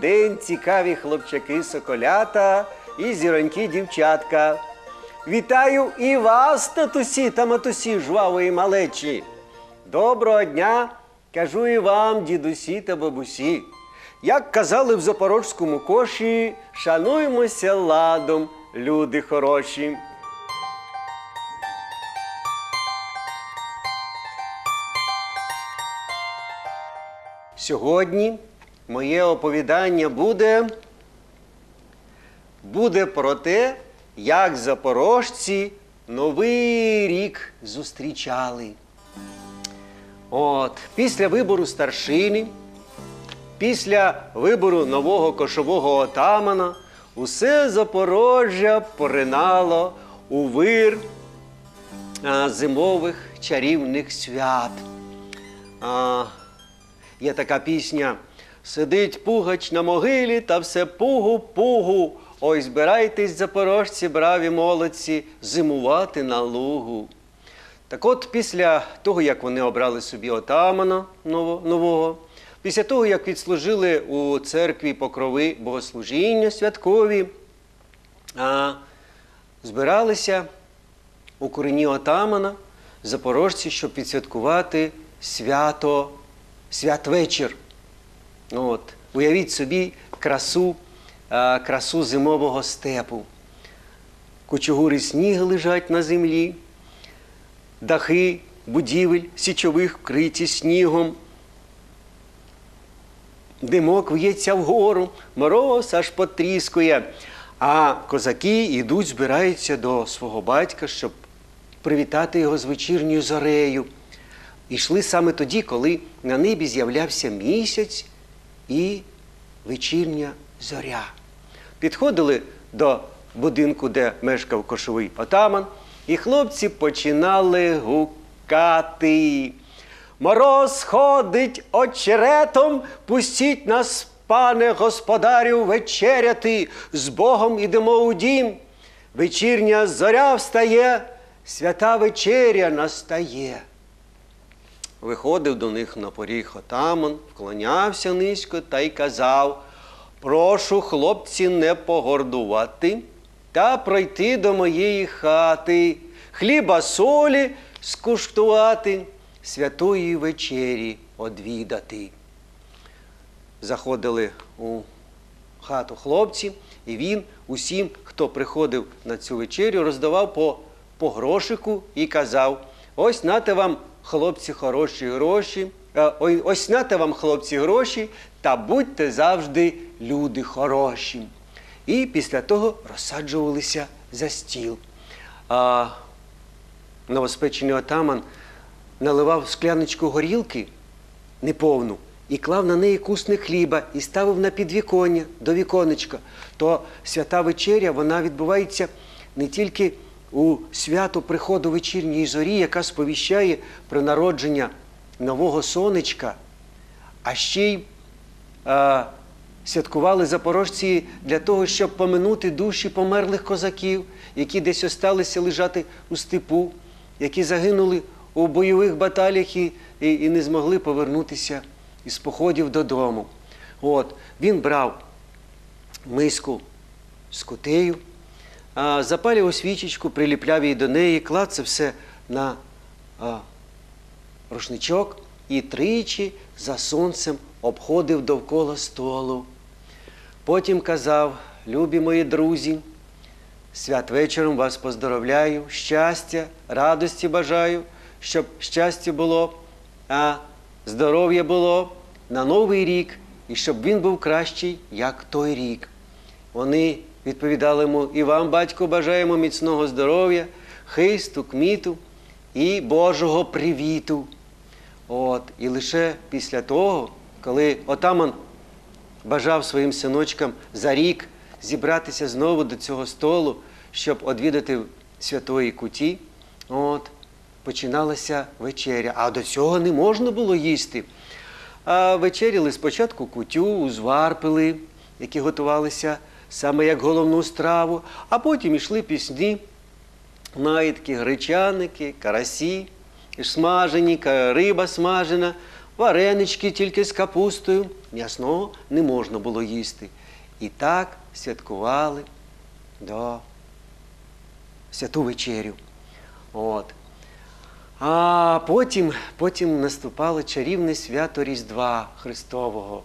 День, цікаві хлопчаки соколята і зіронькі дівчатка. Вітаю і вас, татусі та матусі жвавої малечі. Доброго дня, кажу і вам, дідусі та бабусі. Як казали в запорожському коші, шануймося ладом, люди хороші. Сьогодні моє оповідання буде, буде про те, як запорожці Новий рік зустрічали. От, після вибору старшини, після вибору нового кошового отамана, усе Запорожжя поринало у вир а, зимових чарівних свят. А, Є така пісня. Сидить пугач на могилі та все пугу-пугу. Ой, збирайтесь, запорожці, браві молодці, зимувати на лугу. Так от, після того, як вони обрали собі отамана нового, після того, як відслужили у церкві покрови богослужіння святкові, збиралися у корені отамана запорожці, щоб відсвяткувати свято, святвечір. От, уявіть собі красу, а, красу зимового степу. Кучугури снігу лежать на землі, дахи будівель січових вкриті снігом. Димок в'ється вгору, мороз аж потріскує. А козаки йдуть, збираються до свого батька, щоб привітати його з вечірньою зорею. Ішли саме тоді, коли на небі з'являвся місяць і вечірня зоря. Підходили до будинку, де мешкав кошовий отаман, і хлопці починали гукати. Мороз ходить очеретом, пустіть нас, пане господарю, вечеряти. З Богом ідемо у дім. Вечірня зоря встає, свята вечеря настає. Виходив до них на поріг отаман, вклонявся низько та й казав: Прошу, хлопці, не погордувати та пройти до моєї хати, хліба солі скуштувати, святої вечері одвідати. Заходили у хату хлопці, і він усім, хто приходив на цю вечерю, роздавав по, по грошику і казав: ось нате вам, хлопці, хороші гроші, е, ось нате вам, хлопці, гроші, та будьте завжди люди хороші. І після того розсаджувалися за стіл. А новоспечений отаман наливав скляночку горілки неповну і клав на неї кусник хліба і ставив на підвіконня до віконечка. То свята вечеря вона відбувається не тільки у свято приходу вечірньої зорі, яка сповіщає про народження нового сонечка, а ще й е, святкували запорожці для того, щоб поминути душі померлих козаків, які десь осталися лежати у степу, які загинули у бойових баталіях і, і, і не змогли повернутися із походів додому. От, він брав миску з кутею, запалював свічечку, приліпляв її до неї, клав це все на рушничок і тричі за сонцем обходив довкола столу. Потім казав, любі мої друзі, святвечором вас поздоровляю, щастя, радості бажаю, щоб щастя було, а здоров'я було на новий рік, і щоб він був кращий, як той рік. Вони відповідали йому, і вам, батько, бажаємо міцного здоров'я, хисту, кміту і Божого привіту. От, і лише після того, коли отаман бажав своїм синочкам за рік зібратися знову до цього столу, щоб одвідати святої куті, от, починалася вечеря. А до цього не можна було їсти. А вечеряли спочатку кутю, узвар пили, які готувалися саме як головну страву, а потім йшли пісні, наїдки, гречаники, карасі, смажені, риба смажена. варенички тільки з капустою. М'ясного не можна було їсти. І так святкували до святу вечерю. От. А потім, потім наступало чарівне свято Різдва Христового.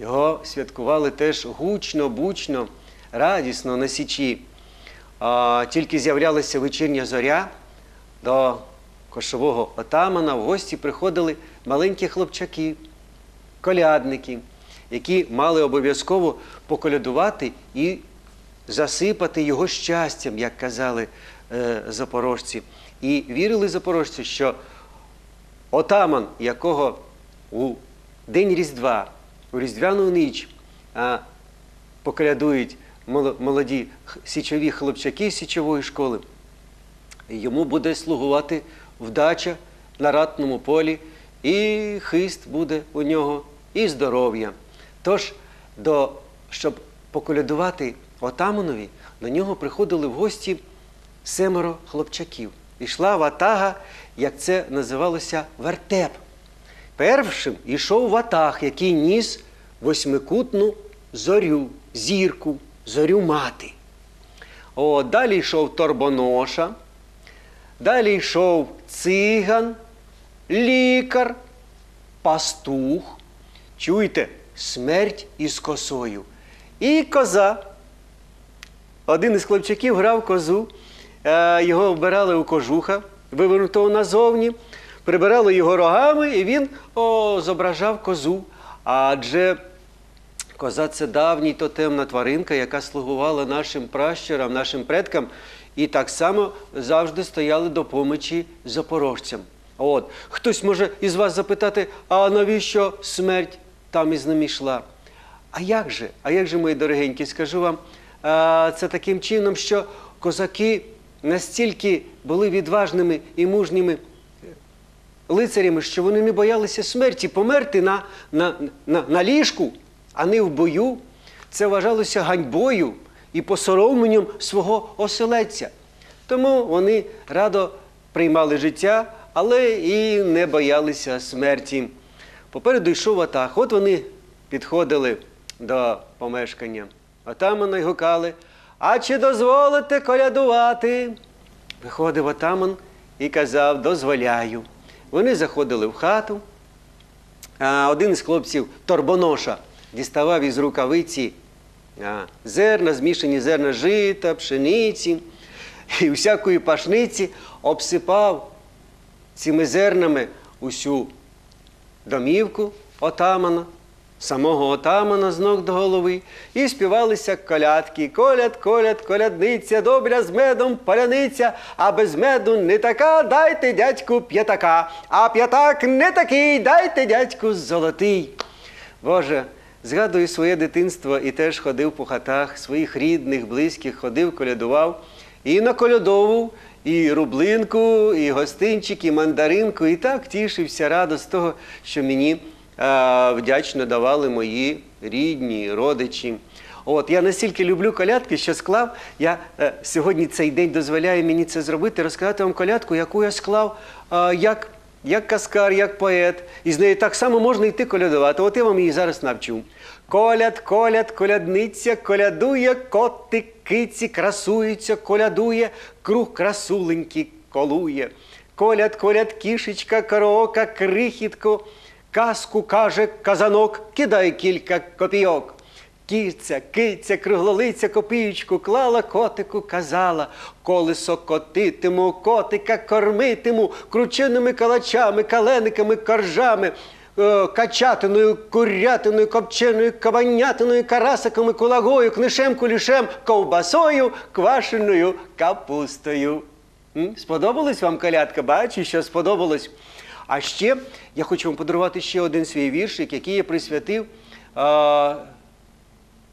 Його святкували теж гучно, бучно, радісно на січі. А, тільки з'являлася вечірня зоря до кошового отамана в гості приходили маленькі хлопчаки, колядники, які мали обов'язково поколядувати і засипати його щастям, як казали е, запорожці. І вірили запорожці, що отаман, якого у День Різдва, у Різдвяну ніч а, молоді січові хлопчаки січової школи, йому буде слугувати вдача на ратному полі, і хист буде у нього, і здоров'я. Тож, до, щоб поколядувати отаманові, до нього приходили в гості семеро хлопчаків. Ішла ватага, як це називалося, вертеп. Першим ішов ватаг, який ніс восьмикутну зорю, зірку, зорю мати. О, далі йшов торбоноша, далі йшов циган, лікар, пастух. Чуєте, смерть із косою. І коза. Один із хлопчаків грав козу, е, його вбирали у кожуха, вивернутого назовні, прибирали його рогами, і він о, зображав козу. Адже коза це давній тотемна тваринка, яка слугувала нашим пращурам, нашим предкам, і так само завжди стояли до помочі запорожцям. От. Хтось може із вас запитати, а навіщо смерть там із ним йшла? А як же? А як же, мої дорогенькі, скажу вам, це таким чином, що козаки настільки були відважними і мужніми лицарями, що вони не боялися смерті, померти на, на, на, на ліжку, а не в бою. Це вважалося ганьбою і посоромленням свого оселедця. Тому вони радо приймали життя, але і не боялися смерті. Попереду йшов атах. От вони підходили до помешкання. Отамана й гукали. А чи дозволите колядувати? Виходив отаман і казав, дозволяю. Вони заходили в хату. А один із хлопців Торбоноша діставав із рукавиці зерна, змішані зерна жита, пшениці і всякої пашниці обсипав цими зернами усю домівку отамана, самого отамана з ног до голови, і співалися колядки. Коляд, коляд, колядниця, добря з медом паляниця, а без меду не така, дайте дядьку п'ятака, а п'ятак не такий, дайте дядьку золотий. Боже, згадую своє дитинство і теж ходив по хатах своїх рідних, близьких, ходив, колядував і наколядовував і рублинку, і гостинчик, і мандаринку, і так тішився радо з того, що мені вдячно давали мої рідні, родичі. От я настільки люблю колядки, що склав. Я е, сьогодні цей день дозволяє мені це зробити, розказати вам колядку, яку я склав е, як, як каскар, як поет. І з нею так само можна йти колядувати. От я вам її зараз навчу. Коляд, коляд, колядниця, колядує, котик, киці, красується, колядує, круг красуленьки колує. Коляд, коляд, кішечка, караока, крихітко, казку каже казанок, кидай кілька копійок. Кіця, киця, круглолиця, копієчку клала, котику казала, колесо котитиму, котика кормитиму, крученими калачами, калениками, коржами, е, качатиною, курятиною, копченою, кабанятиною, карасиками, кулагою, книшем, кулішем, ковбасою, квашеною капустою. М? Сподобалась вам колядка? Бачу, що сподобалось. А ще я хочу вам подарувати ще один свій віршик, який я присвятив. А,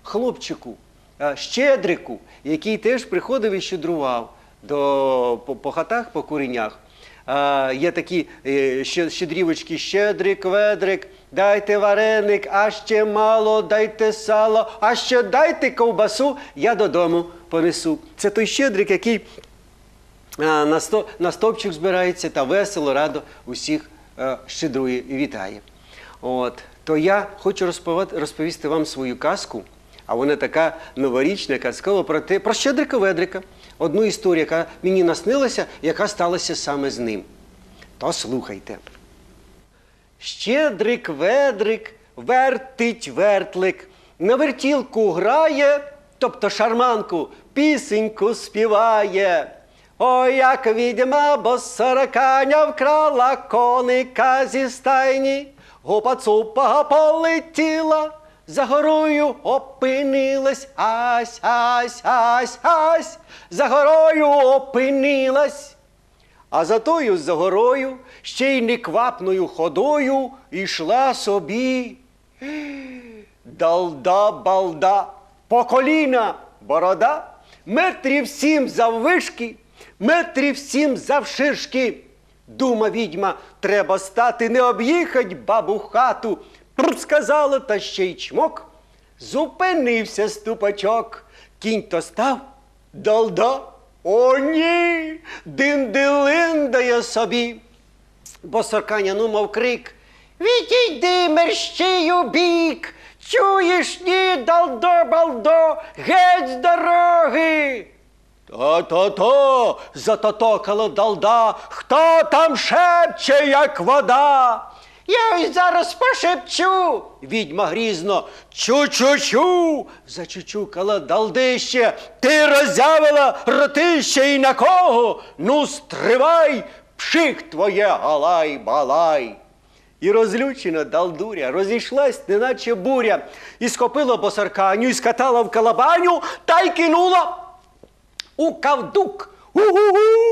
хлопчику, е, щедрику, який теж приходив і щедрував до, по, по хатах, по куренях. Е, Є такі е, щедрівочки, щедрик, ведрик, дайте вареник, а ще мало, дайте сало, а ще дайте ковбасу, я додому понесу. Це той щедрик, який на, на стовпчик збирається та весело, радо усіх е, щедрує і вітає. От, то я хочу розповісти вам свою казку, а вона така новорічна, казкова про те, про Щедрика Ведрика. Одну історію, яка мені наснилася, яка сталася саме з ним. То слухайте. Щедрик ведрик, вертить вертлик, на вертілку грає, тобто шарманку, пісеньку співає. Ой, як відьма, бо сороканя вкрала коника зі стайні, гупа цупа полетіла, за горою опинилась, ась, ась, ась, ась, за горою опинилась. А за тою за горою ще й неквапною ходою йшла собі. Далда балда, по коліна борода, метрів сім заввишки, метрів сім завширшки. Дума відьма, треба стати, не об'їхать бабу хату. Пр сказала, та ще й чмок. Зупинився ступачок. Кінь то став, далда. О, ні! Дин-дилиндає собі. Бо сорканя ну мов крик. Відійди мерщію бік, чуєш ні, далдо, балдо, геть з дороги. То-то-то, затотокала далда, хто там шепче, як вода. Я й зараз пошепчу. Відьма грізно. Чу-чу-чу. Зачучукала далдище. Ти роззявила ротище і на кого? Ну, стривай, пшик твоє галай-балай. І розлючена далдуря розійшлась, неначе буря, і схопила босарканю, і скатала в калабаню та й кинула у кавдук.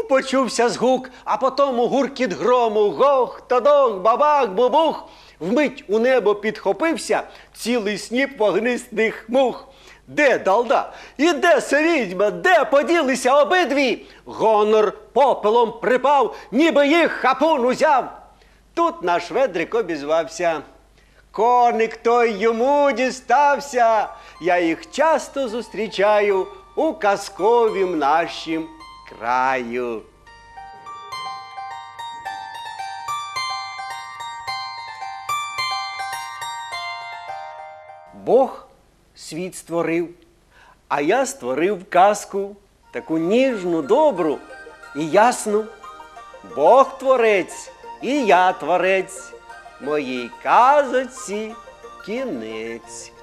Почувся згук, а потім гуркіт грому, гох, тодох, бабах, бубух. Вмить у небо підхопився цілий сніп вогнистих мух. Де далда? І де се відьма? Де поділися обидві? Гонор попелом припав, ніби їх хапун узяв. Тут наш ведрик обізвався. Коник той йому дістався. Я їх часто зустрічаю у казковім нашім краю. Бог світ створив, а я створив казку таку ніжну, добру і ясну. Бог творець і я творець, моїй казоці кінець.